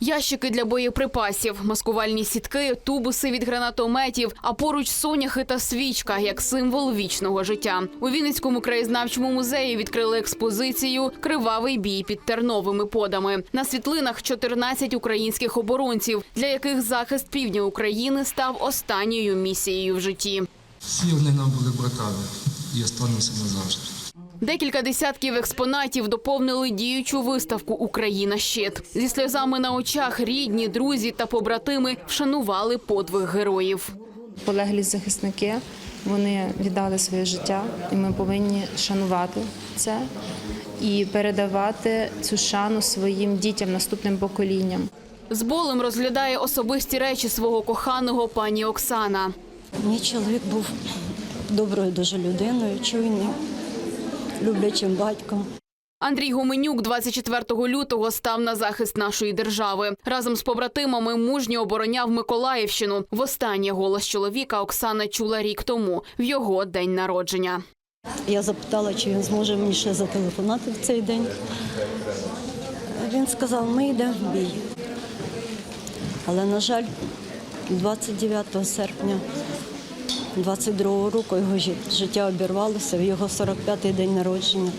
Ящики для боєприпасів, маскувальні сітки, тубуси від гранатометів, а поруч соняхи та свічка як символ вічного життя. У Вінницькому краєзнавчому музеї відкрили експозицію Кривавий бій під терновими подами. На світлинах 14 українських оборонців, для яких захист півдня України став останньою місією в житті. Всі вони нам були братами і останемося назавжди. Декілька десятків експонатів доповнили діючу виставку Україна щит зі сльозами на очах. Рідні, друзі та побратими вшанували подвиг героїв. полеглі захисники. Вони віддали своє життя, і ми повинні шанувати це і передавати цю шану своїм дітям, наступним поколінням. З болем розглядає особисті речі свого коханого пані Оксана. Мій чоловік був доброю дуже людиною, чуйним, люблячим батьком. Андрій Гуменюк 24 лютого став на захист нашої держави. Разом з побратимами мужньо обороняв Миколаївщину. Востаннє голос чоловіка Оксана чула рік тому в його день народження. Я запитала, чи він зможе мені ще зателефонувати в цей день. Він сказав, ми йдемо в бій. Але, на жаль, 29 серпня 22 року його жит- життя обірвалося в його 45-й день народження.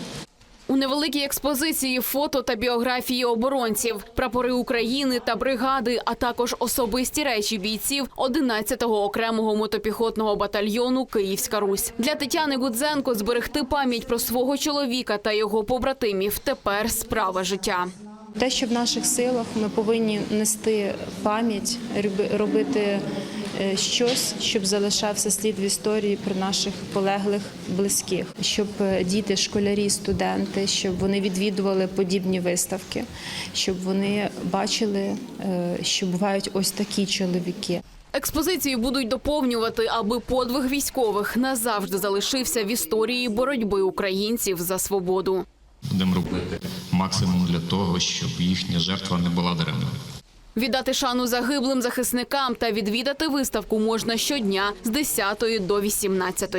У невеликій експозиції фото та біографії оборонців, прапори України та бригади, а також особисті речі бійців 11-го окремого мотопіхотного батальйону Київська Русь. Для Тетяни Гудзенко зберегти пам'ять про свого чоловіка та його побратимів тепер справа життя. Те, що в наших силах, ми повинні нести пам'ять, роби- робити щось, щоб залишався слід в історії про наших полеглих близьких, щоб е, діти, школярі, студенти, щоб вони відвідували подібні виставки, щоб вони бачили, е, що бувають ось такі чоловіки. Експозицію будуть доповнювати, аби подвиг військових назавжди залишився в історії боротьби українців за свободу. Будемо робити максимум для того, щоб їхня жертва не була даремною. Віддати шану загиблим захисникам та відвідати виставку можна щодня з 10 до 18.